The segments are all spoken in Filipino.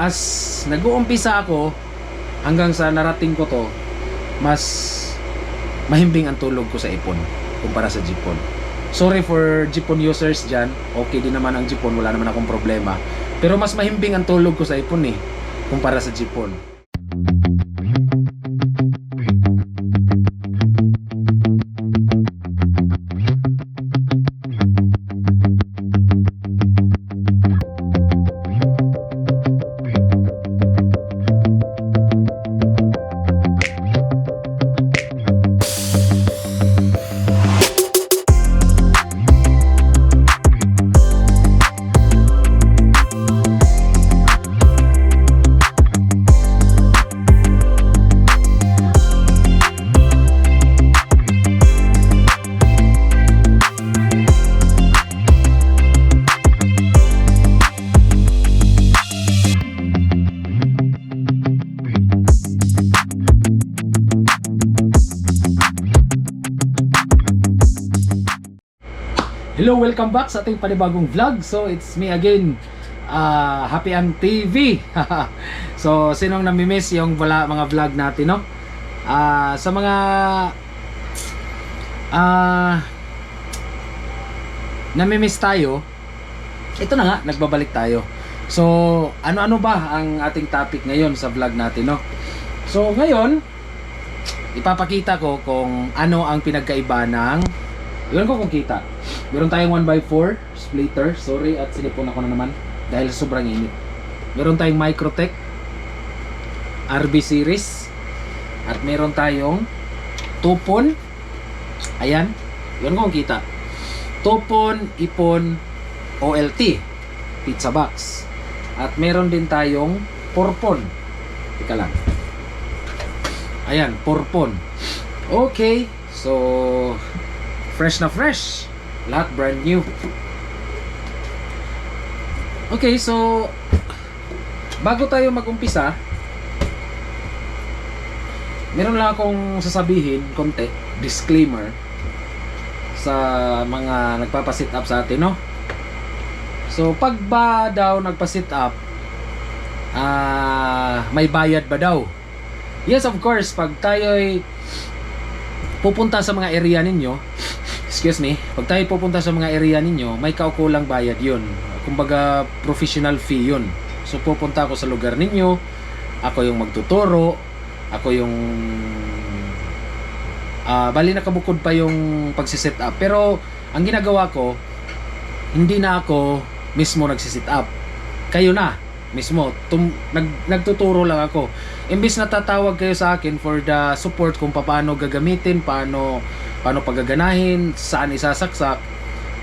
as nag-uumpisa ako hanggang sa narating ko to, mas mahimbing ang tulog ko sa ipon kumpara sa Jeepon. Sorry for Jeepon users dyan. Okay din naman ang Jeepon, wala naman akong problema. Pero mas mahimbing ang tulog ko sa ipon eh, kumpara sa Jeepon. Welcome back sa ating panibagong vlog. So, it's me again, uh, Happy Ang TV. so, sinong namimiss yung wala, mga vlog natin, no? Ah, sa mga ah namimiss tayo, ito na nga, nagbabalik tayo. So, ano-ano ba ang ating topic ngayon sa vlog natin, no? So, ngayon, ipapakita ko kung ano ang pinagkaiba ng yun ko kung kita. Meron tayong 1x4 splitter. Sorry at sinipon ako na naman dahil sobrang init. Meron tayong Microtech RB series at meron tayong Tupon. Ayan. Yun kung kita. Tupon, Ipon, OLT pizza box. At meron din tayong Porpon. Teka lang. Ayan, Porpon. Okay. So, fresh na fresh. Lahat brand new. Okay, so bago tayo mag-umpisa, meron lang akong sasabihin, konti, disclaimer sa mga nagpapa-sit up sa atin, no? So, pag ba daw nagpa-sit up, ah, may bayad ba daw? Yes, of course, pag tayo'y pupunta sa mga area ninyo, excuse me, pag tayo pupunta sa mga area ninyo, may kaukulang bayad yun. Kumbaga, professional fee yun. So, pupunta ako sa lugar ninyo, ako yung magtuturo, ako yung ah bali nakabukod pa yung pagsiset up. Pero, ang ginagawa ko, hindi na ako mismo nagsiset up. Kayo na mismo. Tum, nag, nagtuturo lang ako. Imbis na tatawag kayo sa akin for the support kung paano gagamitin, paano paano paggaganahin, saan isasaksak,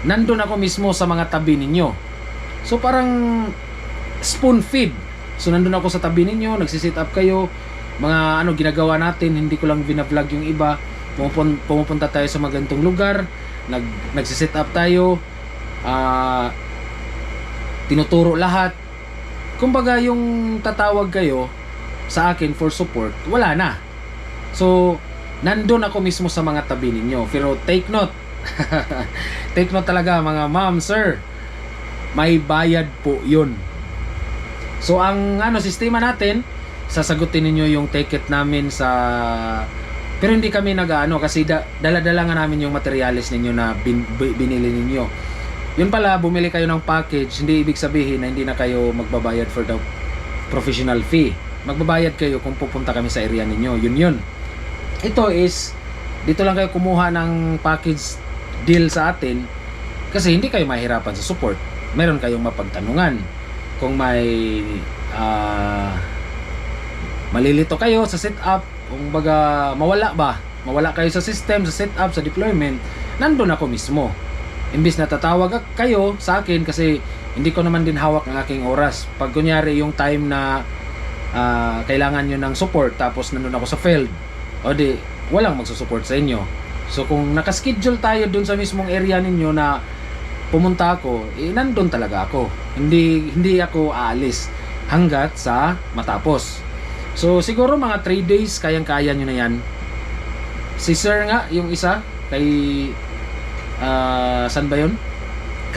nandun ako mismo sa mga tabi ninyo. So parang spoon feed. So nandun ako sa tabi ninyo, nagsisit up kayo, mga ano ginagawa natin, hindi ko lang binablog yung iba. Pumupun, pumupunta tayo sa magantong lugar, nag nagsisit up tayo, ah tinuturo lahat. Kumbaga yung tatawag kayo sa akin for support, wala na. So, nandun ako mismo sa mga tabi ninyo. Pero take note. take note talaga mga ma'am, sir. May bayad po yun. So, ang ano, sistema natin, sasagutin ninyo yung ticket namin sa... Pero hindi kami nag-ano kasi da, dala-dala nga namin yung materials ninyo na bin, bi- binili ninyo. Yun pala, bumili kayo ng package, hindi ibig sabihin na hindi na kayo magbabayad for the professional fee. Magbabayad kayo kung pupunta kami sa area ninyo. Yun yun. Ito is, dito lang kayo kumuha ng package deal sa atin kasi hindi kayo mahirapan sa support. Meron kayong mapagtanungan. Kung may ah, malilito kayo sa setup, kung baga mawala ba, mawala kayo sa system, sa setup, sa deployment, nandun ako mismo. Imbis na tatawag kayo sa akin kasi hindi ko naman din hawak ang aking oras. Pag kunyari yung time na ah, kailangan nyo ng support tapos nandun ako sa field, o di, walang magsusupport sa inyo. So kung nakaschedule tayo dun sa mismong area ninyo na pumunta ako, eh nandun talaga ako. Hindi hindi ako aalis hanggat sa matapos. So siguro mga 3 days kayang-kaya nyo na yan. Si Sir nga, yung isa, kay ah saan ba yun?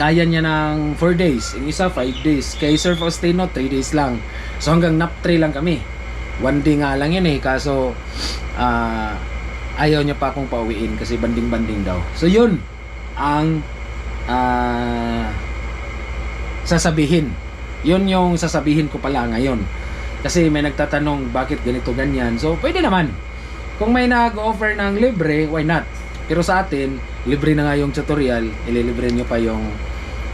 kaya niya ng 4 days, yung isa 5 days. Kay Sir Faustino, 3 days lang. So hanggang nap 3 lang kami. One day nga lang yun eh, kaso ah, ayaw niya pa akong pauwiin kasi banding-banding daw. So yun ang ah, sasabihin. Yun yung sasabihin ko pala ngayon. Kasi may nagtatanong bakit ganito ganyan. So pwede naman. Kung may nag-offer ng libre, why not? Pero sa atin, libre na nga yung tutorial, ililibre nyo pa yung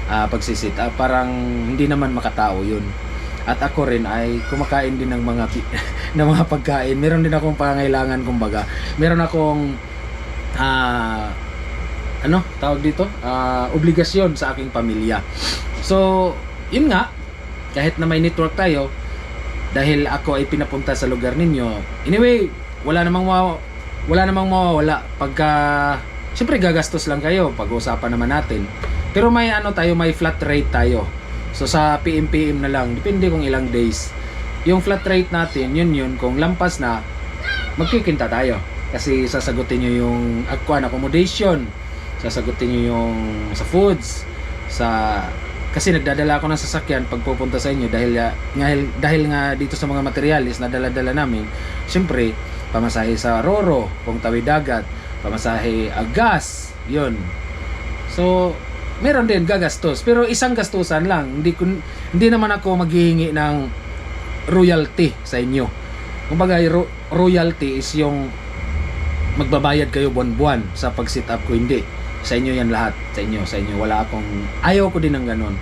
ah, pagsisit. Ah, parang hindi naman makatao yun. At ako rin ay kumakain din ng mga ng mga pagkain. Meron din akong pangangailangan kumbaga. Meron akong ah ano tawag dito? Ah, obligasyon sa aking pamilya. So, yun nga, kahit na may network tayo, dahil ako ay pinapunta sa lugar ninyo. Anyway, wala namang mawa, wala namang mawawala pagka Siyempre gagastos lang kayo, pag-uusapan naman natin. Pero may ano tayo, may flat rate tayo. So sa PM-PM na lang, depende kung ilang days. Yung flat rate natin, yun yun, kung lampas na, magkikinta tayo. Kasi sasagutin nyo yung aquan accommodation, sasagutin nyo yung sa foods, sa kasi nagdadala ako ng sasakyan pag pupunta sa inyo dahil dahil dahil nga dito sa mga materialis na dala-dala namin syempre pamasahe sa Roro kung tawid dagat. Pamasahe uh, gas yun. So meron din gagastos pero isang gastusan lang. Hindi kun, hindi naman ako maghihingi ng royalty sa inyo. Kumbaga ro- royalty is yung magbabayad kayo buwan-buwan sa pag-sit up ko. Hindi. Sa inyo yan lahat. Sa inyo sa inyo. Wala akong ayaw ko din ng ganun.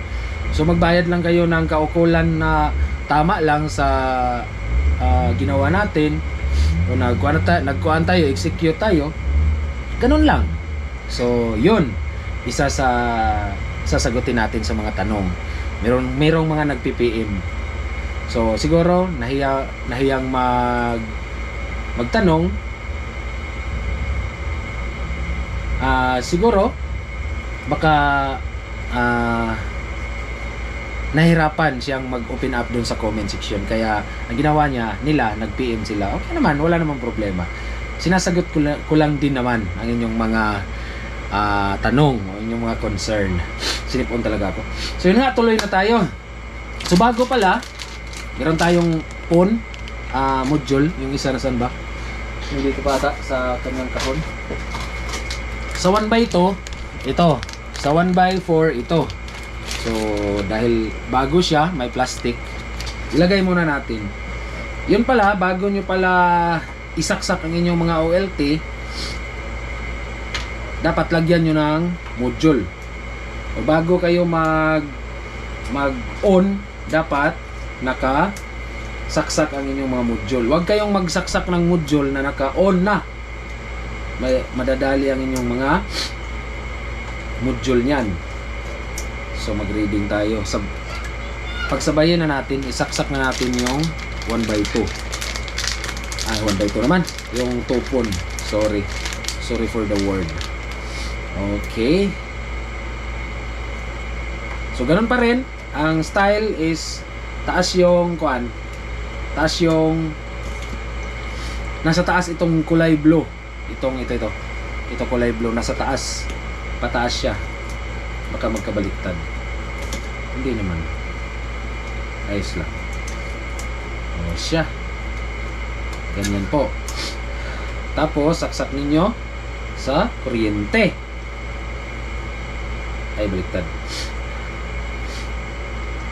So magbayad lang kayo ng kaukulan na tama lang sa ah, ginawa natin o nagkuhan tayo, nagkuhan tayo execute tayo. Ganun lang. So yun. Isa sa sasagutin natin sa mga tanong. Meron merong mga nag-PPM so siguro nahiya nahiyang mag magtanong. Ah, siguro baka ah, nahirapan siyang mag-open up doon sa comment section. Kaya ang ginawa niya nila nag-PM sila. Okay naman wala namang problema. Sinasagot ko, la- ko lang din naman ang inyong mga ah, tanong o inyong mga concern. Sinipon talaga ako. So yun nga tuloy na tayo. So bago pala meron tayong phone ah, module. Yung isa na saan ba? Hindi ko pa ata sa kanyang kahon. Sa 1 by 2 ito. Sa 1 by 4 ito so dahil bago siya may plastic ilagay muna natin. Yun pala bago nyo pala isaksak ang inyong mga OLT dapat lagyan nyo ng module. O bago kayo mag mag on dapat naka saksak ang inyong mga module. Huwag kayong magsaksak ng module na naka on na. May madadali ang inyong mga module niyan. So mag-reading tayo. Sab pagsabayin na natin, isaksak na natin yung 1 by 2. Ah, 1 by 2 naman. Yung 2 pon. Sorry. Sorry for the word. Okay. So ganun pa rin. Ang style is taas yung kuan. Taas yung nasa taas itong kulay blue itong ito ito ito kulay blue nasa taas pataas siya baka magkabaliktad hindi naman. Ayos lang. O siya. Ganyan po. Tapos saksak ninyo sa kuryente. Ay baliktad.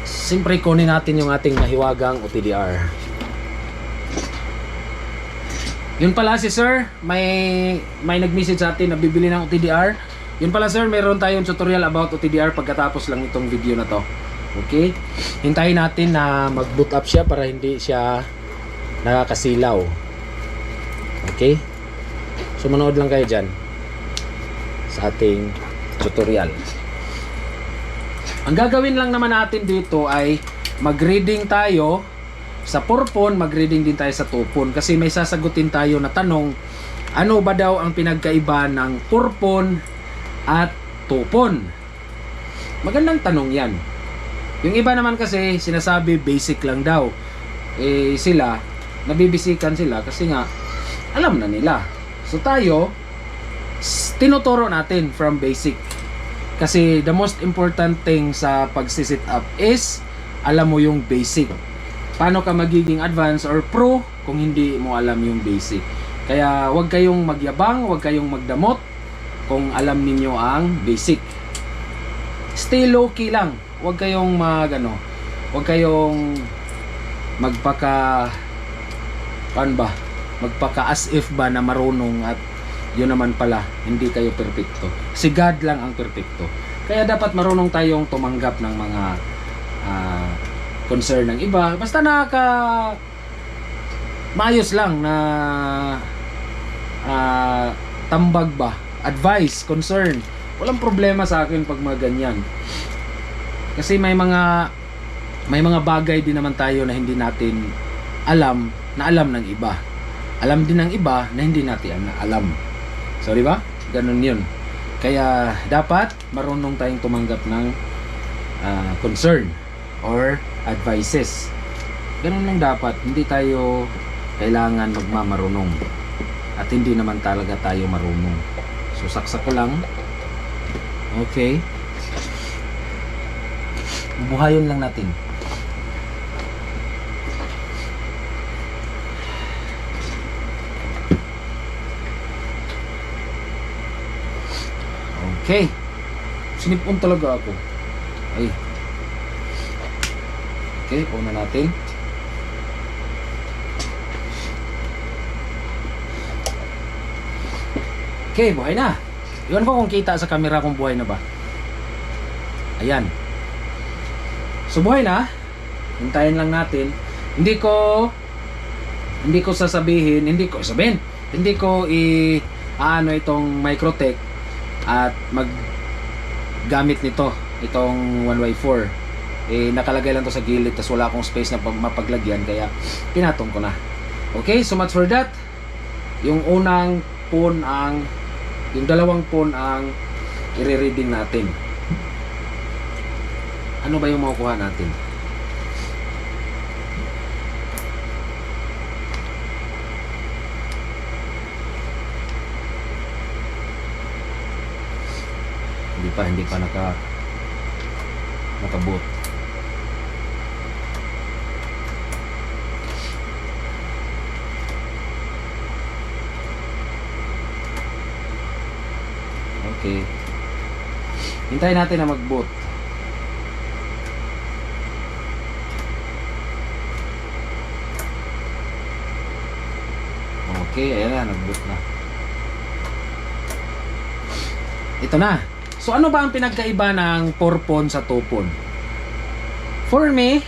Siyempre kunin natin yung ating mahiwagang OTDR. Yun pala si sir, may may nag-message sa atin na bibili ng OTDR. Yun pala sir, meron tayong tutorial about OTDR pagkatapos lang itong video na to. Okay? Hintayin natin na mag-boot up siya para hindi siya nakakasilaw. Okay? So manood lang kayo dyan sa ating tutorial. Ang gagawin lang naman natin dito ay mag-reading tayo sa purpon, mag-reading din tayo sa tupon kasi may sasagutin tayo na tanong ano ba daw ang pinagkaiba ng purpon at tupon? Magandang tanong yan. Yung iba naman kasi sinasabi basic lang daw. Eh sila, nabibisikan sila kasi nga alam na nila. So tayo, tinuturo natin from basic. Kasi the most important thing sa pagsisit up is alam mo yung basic. Paano ka magiging advanced or pro kung hindi mo alam yung basic. Kaya huwag kayong magyabang, huwag kayong magdamot kung alam ninyo ang basic. Stay low key lang. Huwag kayong mag ano, huwag kayong magpaka paano ba? Magpaka as if ba na marunong at yun naman pala, hindi kayo perpekto. Si God lang ang perpekto. Kaya dapat marunong tayong tumanggap ng mga ah, concern ng iba. Basta nakaka maayos lang na ah, tambag ba, advice, concern. Walang problema sa akin pag mga ganyan. Kasi may mga may mga bagay din naman tayo na hindi natin alam na alam ng iba. Alam din ng iba na hindi natin alam. So, di ba? Ganun yun. Kaya, dapat marunong tayong tumanggap ng ah, concern or advices. Ganun lang dapat. Hindi tayo kailangan magmamarunong. At hindi naman talaga tayo marunong. So, saksak ko lang. Okay. Buhayon lang natin. Okay. Sinipon talaga ako. Ay. Okay, una natin. Okay, buhay na. Iwan ko kung kita sa camera kung buhay na ba. Ayan. So buhay na. Hintayin lang natin. Hindi ko hindi ko sasabihin, hindi ko sabihin, hindi ko i ano itong Microtech at mag gamit nito itong 1x4 eh nakalagay lang to sa gilid tas wala akong space na pag- mapaglagyan kaya pinatong ko na okay so much for that yung unang phone ang yung dalawang phone ang i-reading natin. Ano ba yung makukuha natin? Hindi pa hindi pa naka nakaboot okay hintayin natin na mag-boot okay ayan na nag-boot na ito na So ano ba ang pinagkaiba ng 4 pon sa 2 pon? For me,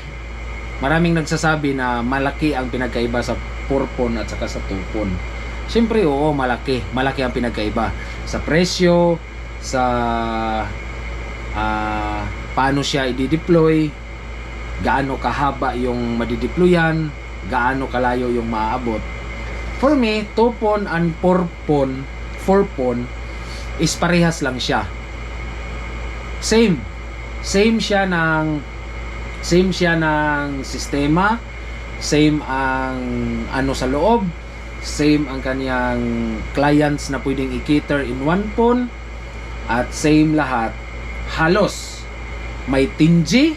maraming nagsasabi na malaki ang pinagkaiba sa 4 pon at saka sa 2 pon. Siyempre oo, malaki. Malaki ang pinagkaiba sa presyo, sa ah, paano siya i-deploy, gaano kahaba yung madideployan, gaano kalayo yung maaabot. For me, 2 pon and 4 pon, 4 pon is parehas lang siya same same siya ng same siya ng sistema same ang ano sa loob same ang kaniyang clients na pwedeng i-cater in one phone at same lahat halos may 10G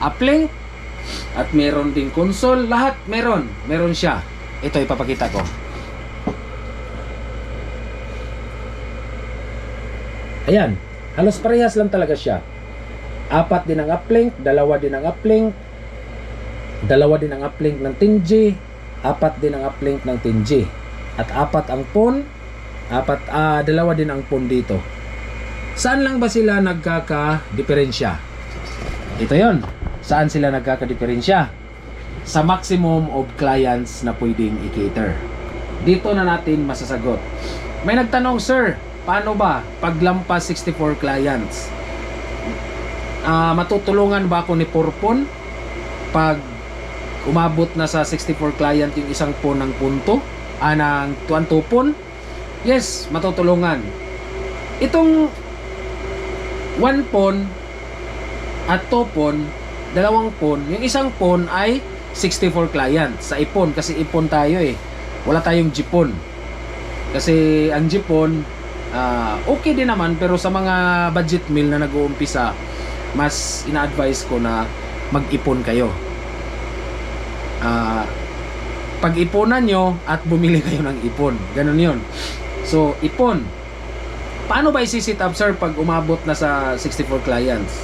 uplink at meron ding console lahat meron meron siya ito ipapakita ko ayan Halos parehas lang talaga siya. Apat din ang uplink, dalawa din ang uplink, dalawa din ang uplink ng 10G, apat din ang uplink ng 10G. At apat ang phone, apat ah dalawa din ang phone dito. Saan lang ba sila nagkaka-diferensya? Ito 'yon. Saan sila nagkaka-diferensya? Sa maximum of clients na pwedeng i-cater. Dito na natin masasagot. May nagtanong, sir, paano ba paglampas 64 clients? Ah, matutulungan ba ako ni Purpon pag umabot na sa 64 client yung isang phone ng punto? Ah, ng tuan tupon? Yes, matutulungan. Itong one phone at two phone, dalawang phone, yung isang phone ay 64 clients sa ipon kasi ipon tayo eh. Wala tayong jipon. Kasi ang jipon ah, okay din naman pero sa mga budget meal na nag-uumpisa mas ina-advise ko na mag-ipon kayo. Ah, pag-ipunan nyo at bumili kayo ng ipon. Ganun yon so ipon paano ba isi-sit up sir pag umabot na sa 64 clients?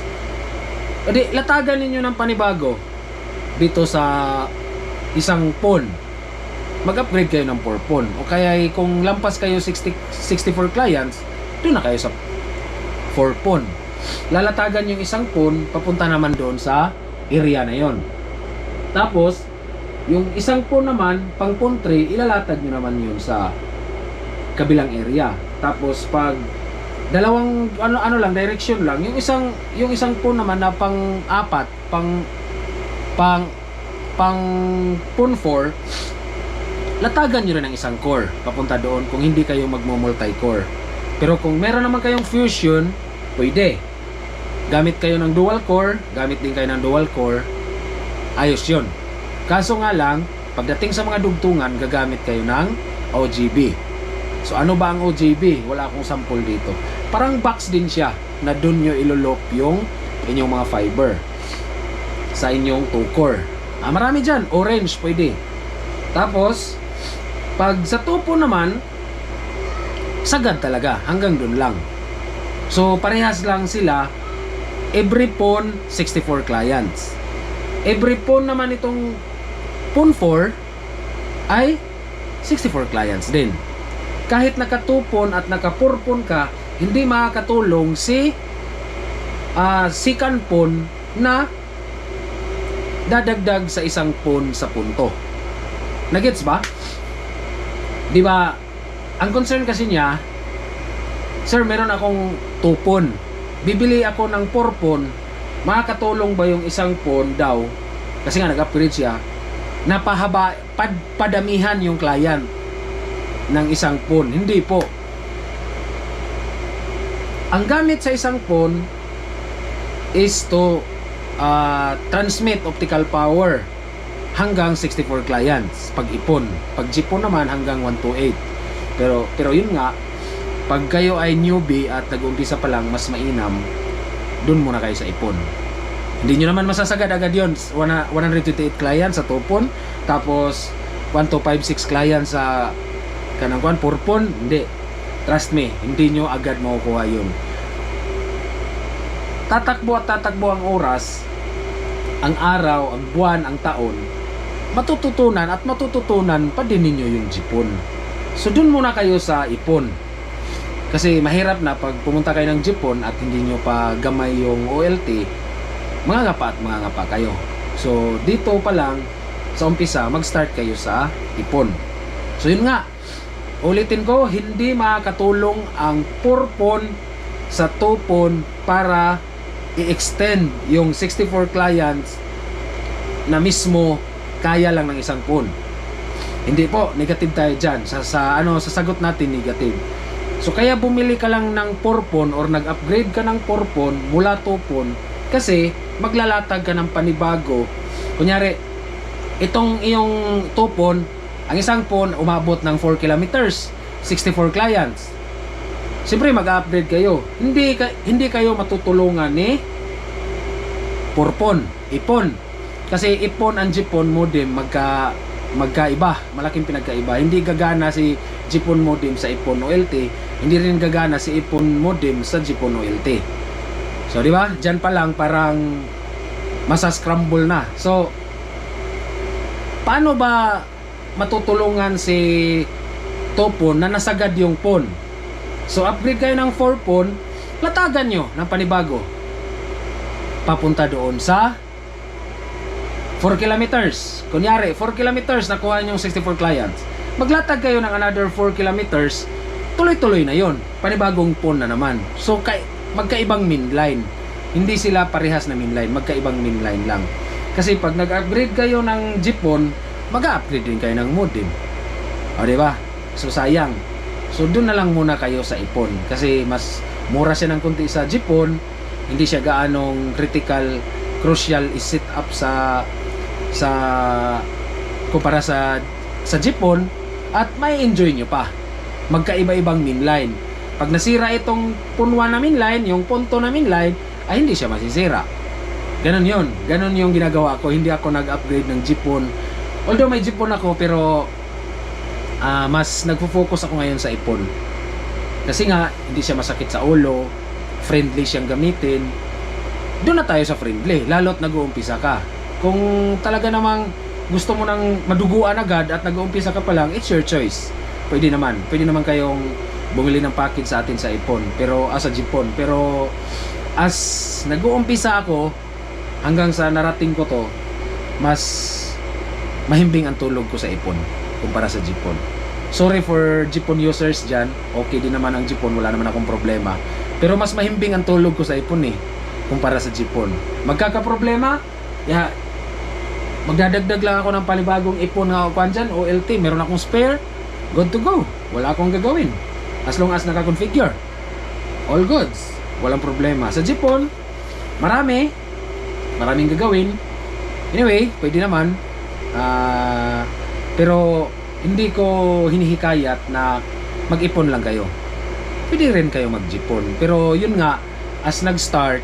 Edi, latagan ninyo ng panibago dito sa isang pon mag-upgrade kayo ng 4 pon o kaya kung lampas kayo 60, 64 clients doon na kayo sa 4 pon lalatagan yung isang pon papunta naman doon sa area na yon. Tapos yung isang pon naman pang pon 3 ilalatag nyo naman yun sa kabilang area tapos pag dalawang ano ano lang direction lang. Yung isang yung isang pon naman na pang apat pang pang pang pon 4 latagan nyo rin ang isang core papunta doon kung hindi kayo magmo multi core pero kung meron naman kayong fusion pwede. Gamit kayo ng dual core gamit din kayo ng dual core ayos yun. Kaso nga lang pagdating sa mga dugtungan gagamit kayo ng OGB so ano ba ang OGB wala akong sample dito. Parang box din siya na doon nyo ilolop yung inyong mga fiber sa inyong 2 core ah, marami dyan. Orange pwede. Tapos pag sa tupo naman sagad talaga. Hanggang doon lang. So parehas lang sila. Every phone 64 clients. Every phone naman itong phone 4 ay 64 clients din kahit nakatupon at nakapurpon ka hindi makakatulong si ah second phone na dadagdag sa isang phone sa punto. Nagets ba? di ba ang concern kasi niya sir meron akong tupon. Bibili ako ng 4 phone makakatulong ba yung isang phone daw? Kasi nga nag-upgrade siya. Napahaba pad, padamihan yung client ng isang phone. Hindi po. Ang gamit sa isang phone is to uh, transmit optical power hanggang 64 clients. Pag ipon pag jipon naman hanggang 128 pero pero yun nga pag kayo ay newbie at nag-umpisa pa lang mas mainam dun muna kayo sa ipon. Hindi nyo naman masasagad agad yun. Wana- 128 clients sa tupon tapos 1256 clients sa kanang kwan purpon hindi. Trust me hindi nyo agad makukuha yun. Tatakbo at tatakbo ang oras ang araw, ang buwan, ang taon matututunan at matututunan pa din ninyo yung jipon. So dun muna kayo sa ipon. Kasi mahirap na pag pumunta kayo ng jipon at hindi nyo pa gamay yung OLT mga ngapa at mga ngapa kayo. So dito pa lang sa umpisa mag start kayo sa ipon. So yun nga ulitin ko hindi makakatulong ang purpon sa tupon para i-extend yung 64 clients na mismo kaya lang ng isang phone. Hindi po, negative tayo dyan. Sa, sa, ano, sa sagot natin, negative. So, kaya bumili ka lang ng 4 phone or nag-upgrade ka ng 4 phone mula 2 phone kasi maglalatag ka ng panibago. Kunyari, itong iyong 2 phone, ang isang phone umabot ng 4 kilometers, 64 clients. Siyempre mag-upgrade kayo. Hindi ka, hindi kayo matutulungan ni Purpon, Ipon. Kasi Ipon and Jipon modem magka magkaiba, malaking pinagkaiba. Hindi gagana si Jipon modem sa Ipon OLT, hindi rin gagana si Ipon modem sa Jipon OLT. So, di ba? Diyan pa lang parang masa-scramble na. So, paano ba matutulungan si Topon na nasagad yung pon? So, upgrade kayo ng 4 pon, latagan nyo ng panibago. Papunta doon sa 4 kilometers. Kunyari, 4 kilometers, nakuha nyo yung 64 clients. Maglatag kayo ng another 4 kilometers, tuloy-tuloy na yon Panibagong pon na naman. So, kay, magkaibang mainline. Hindi sila parehas na mainline, magkaibang mainline lang. Kasi pag nag-upgrade kayo ng Jeepon, mag-upgrade din kayo ng modem. O, di ba? So, sayang. So, doon na lang muna kayo sa ipon. Kasi mas mura siya ng kunti sa Jeepon. Hindi siya gaanong critical, crucial is-set up sa sa kumpara sa sa Jeepon at may enjoy nyo pa. Magkaiba-ibang mainline. Pag nasira itong punwa namin line, yung punto namin line, ay hindi siya masisira. Ganon yun. Ganon yung ginagawa ko. Hindi ako nag-upgrade ng jeepon. Although may jeepon ako, pero ah, mas nagfo-focus ako ngayon sa ipon. Kasi nga, hindi siya masakit sa ulo, friendly siyang gamitin. Doon na tayo sa friendly, lalo't nag-uumpisa ka. Kung talaga namang gusto mo nang maduguan agad at nag-uumpisa ka pa lang, it's your choice. Pwede naman. Pwede naman kayong bumili ng package sa atin sa ipon, pero as a jipon. Pero as nag-uumpisa ako, hanggang sa narating ko to, mas mahimbing ang tulog ko sa ipon kumpara sa jipon. Sorry for jipon users dyan. Okay din naman ang jipon, wala naman akong problema. Pero mas mahimbing ang tulog ko sa ipon eh, kumpara sa jipon. Magkakaproblema, ya, magdadagdag lang ako ng palibagong ipon na kuan dyan, OLT, meron akong spare, good to go. Wala akong gagawin. As long as naka-configure. All goods. Walang problema. Sa jipon, marami, maraming gagawin. Anyway, pwede naman. Ah, pero hindi ko hinihikayat na mag-ipon lang kayo. Pwede rin kayo mag-jipon. Pero yun nga, as nag-start,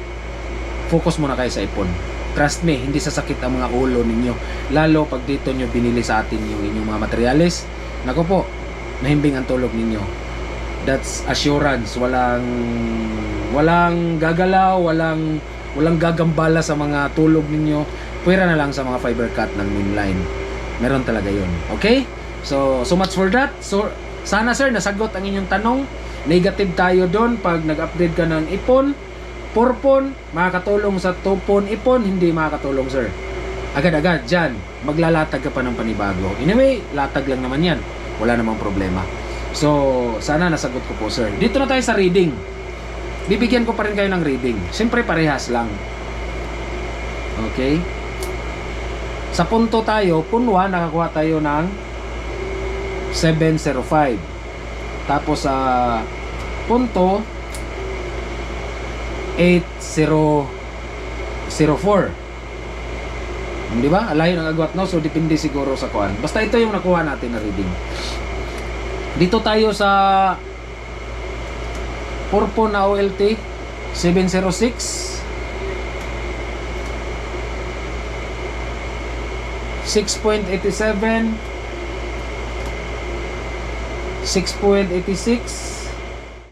focus muna kayo sa ipon. Trust me, hindi sasakit ang mga ulo ninyo. Lalo pag dito nyo binili sa atin yung inyong mga materyales. Nako po, mahimbing ang tulog ninyo. That's assurance. Walang walang gagalaw, walang walang gagambala sa mga tulog ninyo. Pwera na lang sa mga fiber cut ng mainline. Meron talaga yun. Okay? So, so much for that. So, sana sir, nasagot ang inyong tanong. Negative tayo doon pag nag-upgrade ka ng ipon. Porpon, makakatulong sa tupon ipon, hindi makakatulong sir. Agad-agad dyan, maglalatag ka pa ng panibago. Anyway, latag lang naman yan. Wala namang problema. So, sana nasagot ko po sir. Dito na tayo sa reading. Bibigyan ko pa rin kayo ng reading. Siyempre parehas lang. Okay? Sa punto tayo, punwa, nakakuha tayo ng 705. Tapos sa punto 8004. Hmm, Di ba? Alayo ng agwat no? So depende siguro sa kuan. Basta ito yung nakuha natin na reading. Dito tayo sa Purpo na OLT 706 6.87 6.86